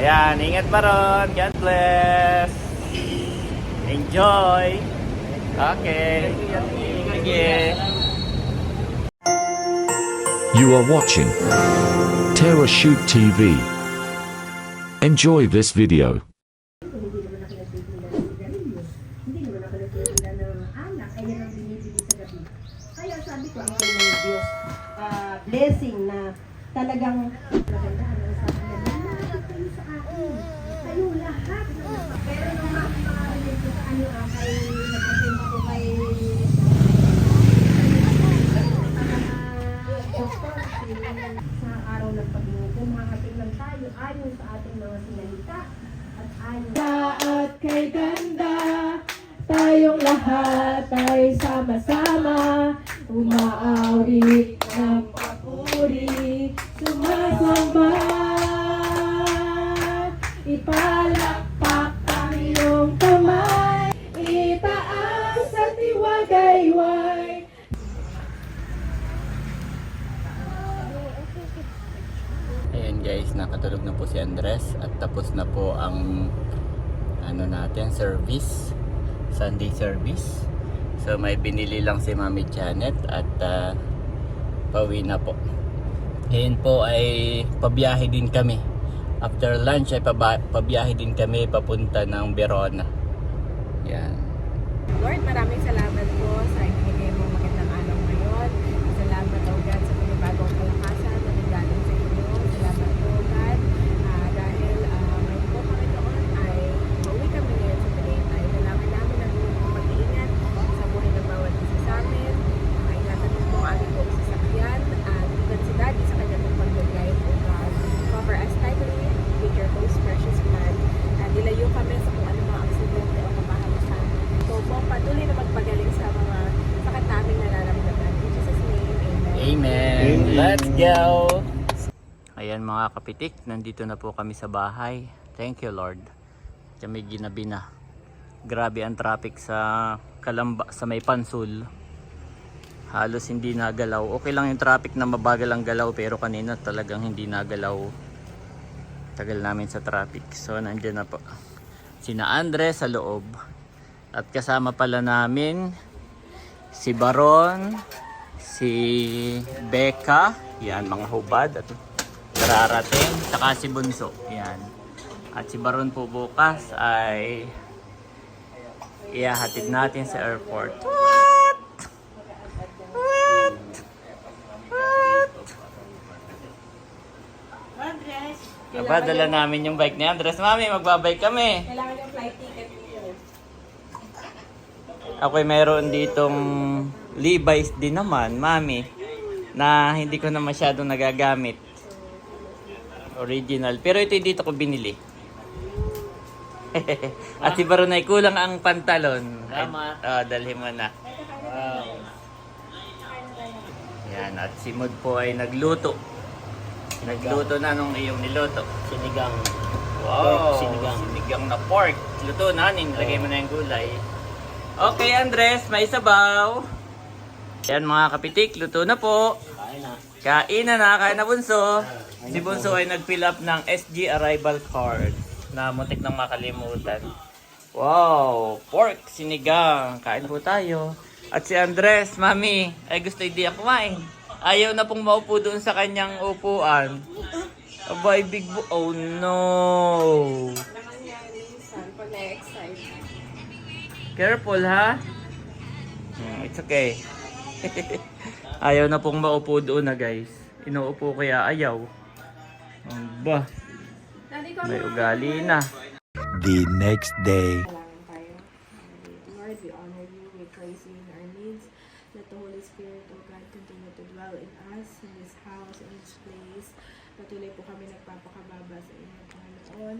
Ayan, ingat pa ron. God bless. Enjoy. Okay. You are watching Terra Shoot TV. Enjoy this video. Ipalakpak ang iyong kamay Itaas at iwagayway Ayan guys, nakatulog na po si Andres at tapos na po ang ano natin, service. Sunday service. So may binili lang si Mami Janet at ah, pauwi na po. Ngayon po ay pabiyahe din kami. After lunch ay pabiyahe din kami papunta ng Verona. Yan. Lord, maraming salamat po sa ibinigay mo magandang araw ngayon. Salamat, O God, sa panibagong kalakasan na nanggaling sa inyo. Salamat po, God, ah, dahil uh, may po kami doon ay mauwi kami ngayon sa Tagaytay. Dalangin namin ang inyong mag-iingat sa buhay ng bawat isa sa amin. Maingatan mo po ang aming buong sasakyan at even si Daddy sa kanyang pong pag-drive, O God. Cover us tightly with your most precious blood. Uh, dilayo kami sa kung ano mga aksidente o kapahalasan. So po, patuloy na magpagaling sa mga sakit namin nararamdaman. In Jesus' name, Amen. Amen. Go. Ayan mga kapitik, nandito na po kami sa bahay. Thank you Lord. Kami ginabi na. Grabe ang traffic sa Kalamba, sa may Pansul. Halos hindi nagalaw. Okay lang yung traffic na mabagal ang galaw pero kanina talagang hindi nagalaw. Tagal namin sa traffic. So nandiyan na po. Sina Andre sa loob. At kasama pala namin si Baron, si Becca, yan mga hubad at nararating, saka si Bunso, yan. At si Baron po bukas ay ihahatid natin sa airport. What? What? What? Andres, Aba, dala namin yung bike ni Andres. Mami, magbabike kami. kailangan yung flight ticket niyo. Ako'y meron ditong Levi's din naman, mami, na hindi ko na masyadong nagagamit. Original. Pero ito dito ko binili. At si Baron ay kulang ang pantalon. Oh, dalhin mo na. Wow. Yan, at si Mod po ay nagluto. Nagluto na nung iyong niluto. Sinigang. Wow, sinigang. Sinigang na pork. Luto na, nilagay mo na yung gulay. Okay, Andres, may sabaw. Yan mga kapitik, luto na po. Kain na. Kain na na, kain na bunso. Si bunso ay nag-fill up ng SG arrival card na muntik nang makalimutan. Wow, pork, sinigang. Kain po tayo. At si Andres, mami, ay gusto hindi ako kumain. Ayaw na pong maupo doon sa kanyang upuan. Abay, big bo- Oh no. Careful ha. Hmm, it's okay. ayaw na pong maupo doon na guys. Inuupo kaya ayaw. Ang ba, may ugali na. The next day. Dalangin tayo. Lord, we honor you, we praise you in our needs. Let the Holy Spirit, O God, continue to dwell in us, in this house, in this place. Patuloy po kami nagpapakababa sa inyo, Panginoon.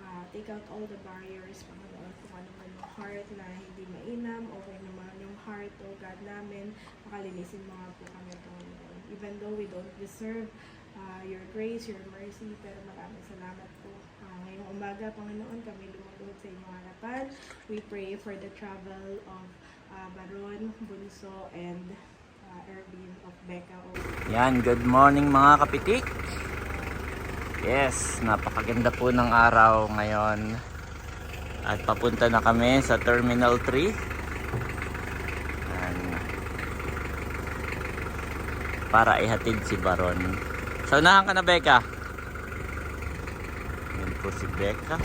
Ah, take out all the barriers, Panginoon, kung ano man yung heart na hindi mainam, okay naman yung heart, O God, namin. Makalinisin mo nga po kami, Panginoon. Even though we don't deserve ah, your grace, your mercy, pero maraming salamat po. Ah, ngayong umaga, Panginoon, kami lumulog sa inyong harapan. We pray for the travel of ah, Baron, Bunso, and ah, Erwin of Becca. Yan, good morning mga kapitik. Yes, napakaganda po ng araw ngayon. At papunta na kami sa Terminal 3. Ayan. Para ihatid si Baron. So, unahan ka na, Becca. Yan po si Becca.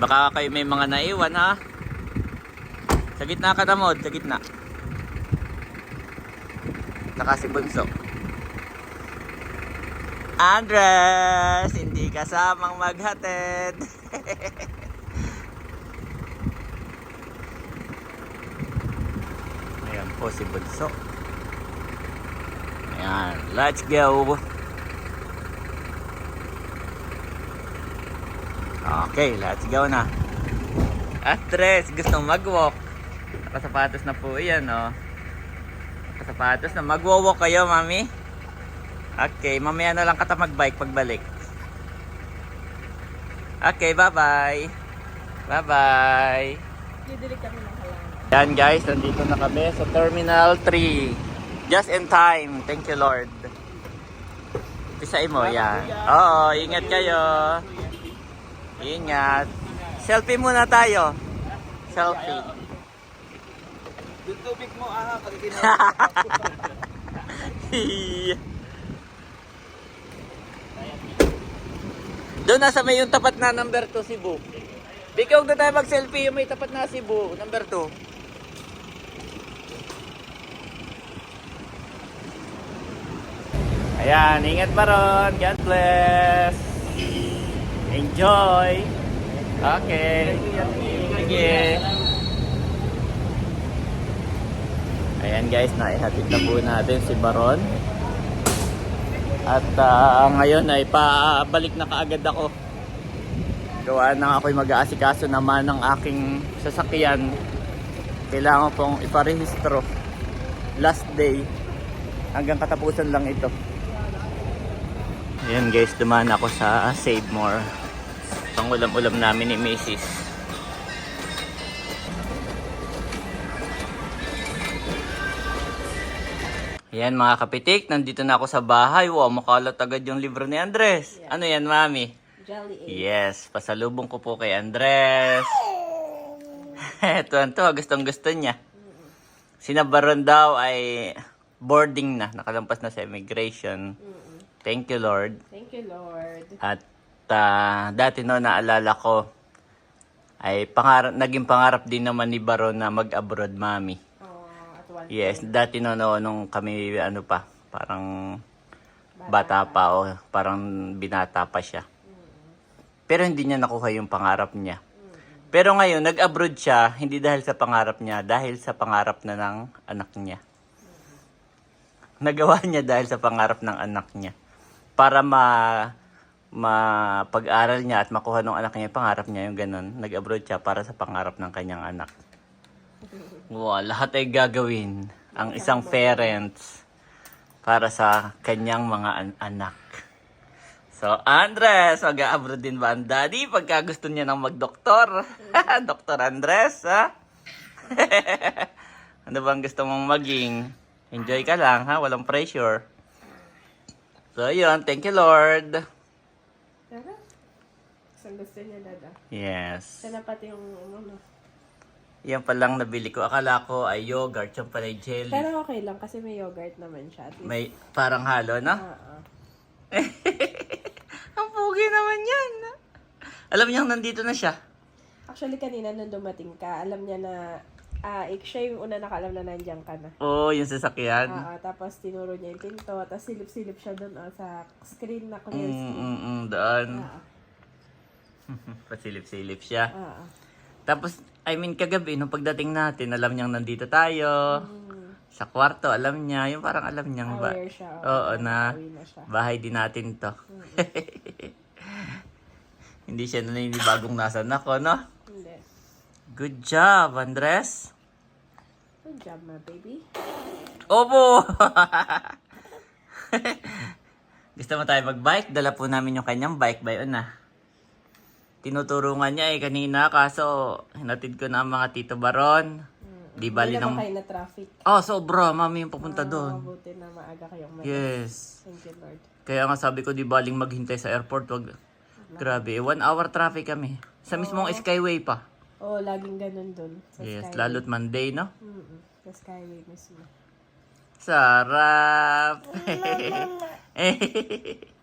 Baka kayo may mga naiwan, ha? Sa gitna ka na, Mod. Sa gitna. Saka si Bunso. Andres, hindi kasamang maghatid. Ayan po si Bunso. Ayan, let's go. Okay, let's go na. Andres, gusto mag-walk. Nakasapatos na po yan, oh. Nakasapatos na. Mag-walk kayo, mami? Okay, mamaya na lang kata mag-bike pagbalik. Okay, bye-bye. Bye-bye. Didilig kami ng halaman. Yan guys, nandito na kami sa Terminal 3. Just in time. Thank you Lord. Pisain mo, yan. Oo, ingat kayo. Ingat. Selfie muna tayo. Selfie. Yung tubig mo, aha, pagiging Doon nasa may yung tapat na number 2 Cebu. Bikaw na tayo mag-selfie yung may tapat na Cebu, number 2. Ayan, ingat pa ron. God bless. Enjoy. Okay. Sige. Ayan guys, naihatid na po natin si Baron. At ah, ngayon ay pabalik na kaagad ako. Gawa na ako'y mag-aasikaso naman ng aking sasakyan. Kailangan pong iparehistro. Last day. Hanggang katapusan lang ito. Ayan guys, dumaan ako sa Save More. Pangulam-ulam namin ni Macy's. Ayan mga kapitik, nandito na ako sa bahay. Wow, makalat agad yung libro ni Andres. Ano yan, mami? Jelly egg. Yes, pasalubong ko po kay Andres. Tuwan to, gustong gusto niya. Sinabaron daw ay boarding na, nakalampas na sa immigration. Thank you, Lord. Thank you, Lord. At ah, dati no, naalala ko, ay pangarap, naging pangarap din naman ni Baron na mag-abroad, mami. One Yes, dati no, no, nung kami, ano pa, parang bata pa o parang binata pa siya. Pero hindi niya nakuha yung pangarap niya. Pero ngayon, nag-abroad siya, hindi dahil sa pangarap niya, dahil sa pangarap na ng anak niya. Nagawa niya dahil sa pangarap ng anak niya. Para ma mapag-aral niya at makuha ng anak niya pangarap niya, yung ganun. Nag-abroad siya para sa pangarap ng kanyang anak. Wow, lahat ay gagawin ang isang parents para sa kanyang mga an- anak. So, Andres, mag-abroad din ba ang daddy pagka gusto niya nang mag-doktor? Doktor Andres, ha? ano bang gusto mong maging? Enjoy ka lang, ha? Walang pressure. So, yun. Thank you, Lord. Saan gusto niya, Dada? Yes. Sana pati yung ano. Yan palang nabili ko. Akala ko ay yogurt. Yan pala ay jelly. Pero okay lang kasi may yogurt naman siya. At least, May parang halo, no? Oo. Ang pogi naman yan. Alam niya nandito na siya. Actually, kanina nung dumating ka, alam niya na, ah, ik siya yung una nakaalam na nandiyan ka na. Oo, oh, yung sasakyan. Oo, tapos tinuro niya yung pinto, tapos silip-silip siya doon oh, sa screen na clear Mm, screen. mm, mm, doon. Oo. Pasilip-silip siya. Oo. Tapos, I mean, kagabi, nung pagdating natin, alam niyang nandito tayo. Sa kwarto, alam niya. Yung parang alam niyang ba. Aware siya. Oo, na siya. bahay din natin to. Hindi siya naninibagong nasan ako, no? Hindi. Good job, Andres. Good job, my baby. Opo! Gusto mo tayo mag-bike? Dala po namin yung kanyang bike by na. Tinuturungan niya eh kanina kaso hinatid ko na ang mga tito baron. Di bali Hindi naman ng... kayo na traffic. Oh, sobra. Mami yung papunta doon. Mabuti na maaga kayong may. Yes. Thank you, Lord. Kaya nga sabi ko, di baling maghintay sa airport. Wag. Grabe, one hour traffic kami. Sa mismong Skyway pa. Oo, laging ganun. Sa Yes, Skyway. lalo't Monday, no? Mm-mm, sa Skyway mismo. Sarap!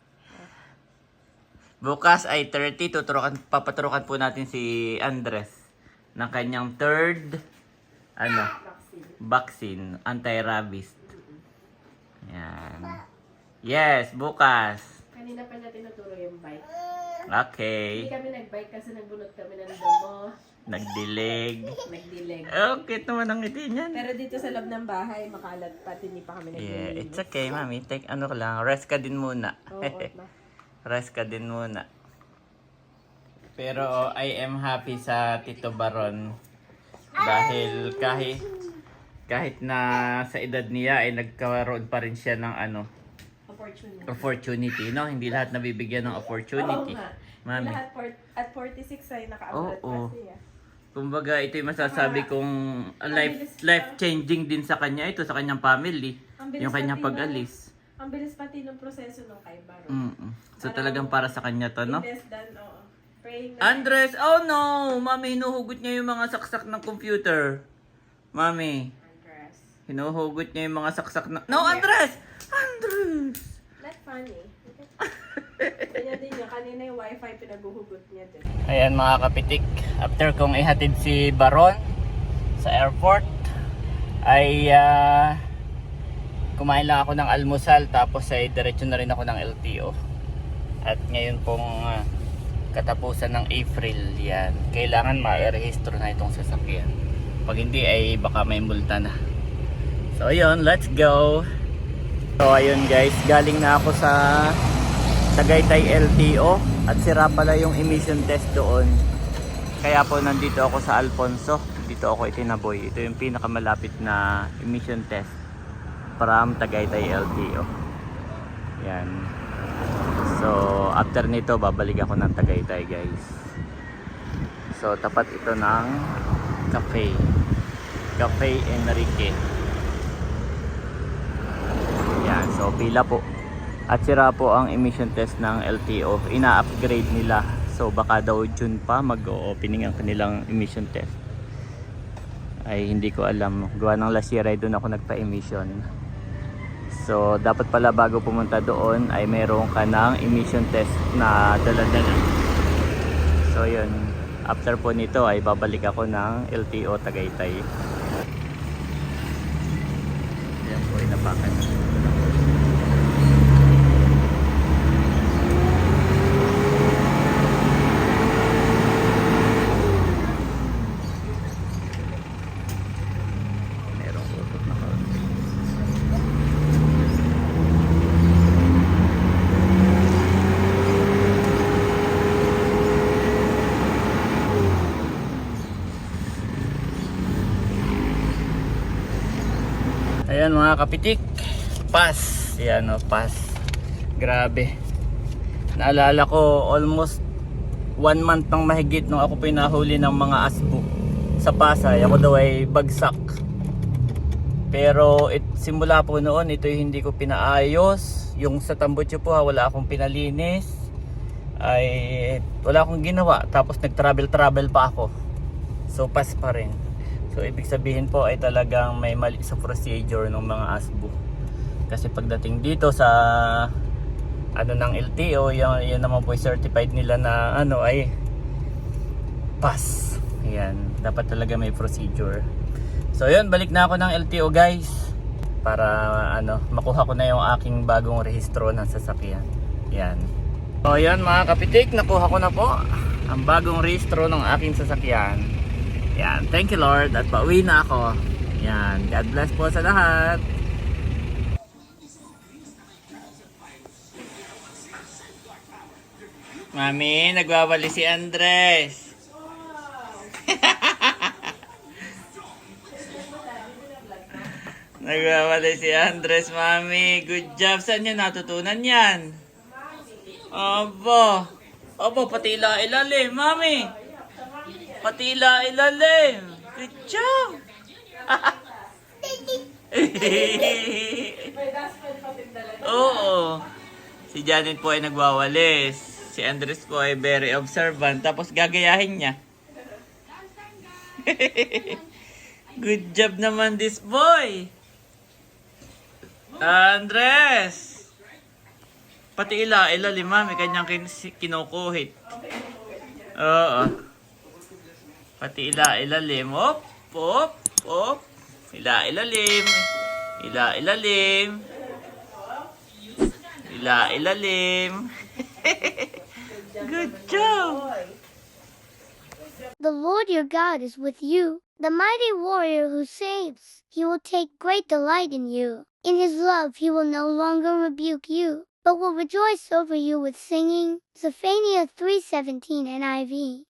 Bukas ay 30, tuturukan, papaturukan po natin si Andres ng kanyang third ano, vaccine, anti-rabies. Yan. Yes, bukas. Kanina pa niya tinuturo yung bike. Okay. Hindi kami nag-bike kasi nagbunot kami ng damo. Nagdilig. Nagdileg. Oh, cute naman ang ngiti niyan. Pero dito sa loob ng bahay, makalat pa, hindi pa kami Yeah, naglilinis. it's okay, mami. Take ano ka lang, rest ka din muna. Oo. rest ka din muna. Pero I am happy sa Tito Baron dahil kahit kahit na sa edad niya ay nagkaroon pa rin siya ng ano Opportunity. opportunity, no? Hindi lahat nabibigyan ng opportunity. Nga. Mami. Lahat por- at 46 ay nakaabot Oo. pa siya. Kumbaga, ito yung masasabi kong life life changing din sa kanya ito sa kanyang family. Yung kanyang pag-alis. Ang bilis pati ng proseso nung kay Baro. Mm. So talagang para sa kanya to, no? Less than, oo. Praying na Andres, oh no! Mami, hinuhugot niya yung mga saksak ng computer. Mami, Andres. hinuhugot niya yung mga saksak na... No, Andres! Andres! Not funny. Kanya din yun. Kanina yung wifi pinaguhugot niya din. Ayan mga kapitik, after kong ihatid si Baron sa airport, ay ah, kumain lang ako ng almusal tapos ay diretso na rin ako ng LTO. At ngayon pong ah, katapusan ng April yan, kailangan ma-rehistro na itong sasakyan. Pag hindi ay baka may multa na. So ayun, let's go! So ayun guys, galing na ako sa Tagaytay LTO at sira pala yung emission test doon. Kaya po nandito ako sa Alfonso. Dito ako itinaboy. Ito yung pinakamalapit na emission test from Tagaytay LTO. Yan. So after nito babalik ako ng Tagaytay guys. So tapat ito ng cafe. Cafe Enrique. Yan, so pila po. At sira po ang emission test ng LTO. Ina-upgrade nila. So baka daw June pa mag-opening ang kanilang emission test. Ay hindi ko alam. Gawa ng last year ay doon ako nagpa-emission. So dapat pala bago pumunta doon ay meron ka ng emission test na dala-dala. So yun. After po nito ay babalik ako ng LTO Tagaytay. Yan po, inapakan. Merong utot na kaunti. Ayan mga kapitik. Pass. Ayan o, pass. Grabe. Naalala ko almost one month nang mahigit nung ako pinahuli ng mga asbo sa Pasay. Ako daw ay bagsak. Pero it, simula po noon, ito hindi ko pinaayos. Yung sa Tambucho po, ha, wala akong pinalinis. Ay wala akong ginawa. Tapos nag-travel-travel pa ako. So pass pa rin. So ibig sabihin po ay talagang may mali sa procedure ng mga ASBO. Kasi pagdating dito sa ano ng LTO, yan, yan naman po certified nila na ano ay pass. Ayan, dapat talaga may procedure. So yun, balik na ako ng LTO guys para ano, makuha ko na yung aking bagong rehistro ng sasakyan. Yan. So yan mga kapitik, nakuha ko na po ang bagong rehistro ng aking sasakyan. Yan, thank you Lord at pauwi na ako. Yan, God bless po sa lahat. Mami, nagwawali si Andres. Nagwawali si Andres, Mami. Good job. Saan niya natutunan yan? Aba. Aba, pati ila ilalim, Mami. Pati ila ilalim. Good job. Oo. Si Janet po ay nagwawalis. Si Andres po ay very observant. Tapos gagayahin niya. Good job naman this boy. Andres! Pati ila, ila lima, may kanyang kin kinukuhit. Oo. Pati ila, ilalim. Op, op, op. Ila, ilalim. Ila, ilalim. Ila, ilalim. Good job. The Lord your God is with you, the mighty warrior who saves. He will take great delight in you. In his love he will no longer rebuke you, but will rejoice over you with singing. Zephaniah 3:17 NIV.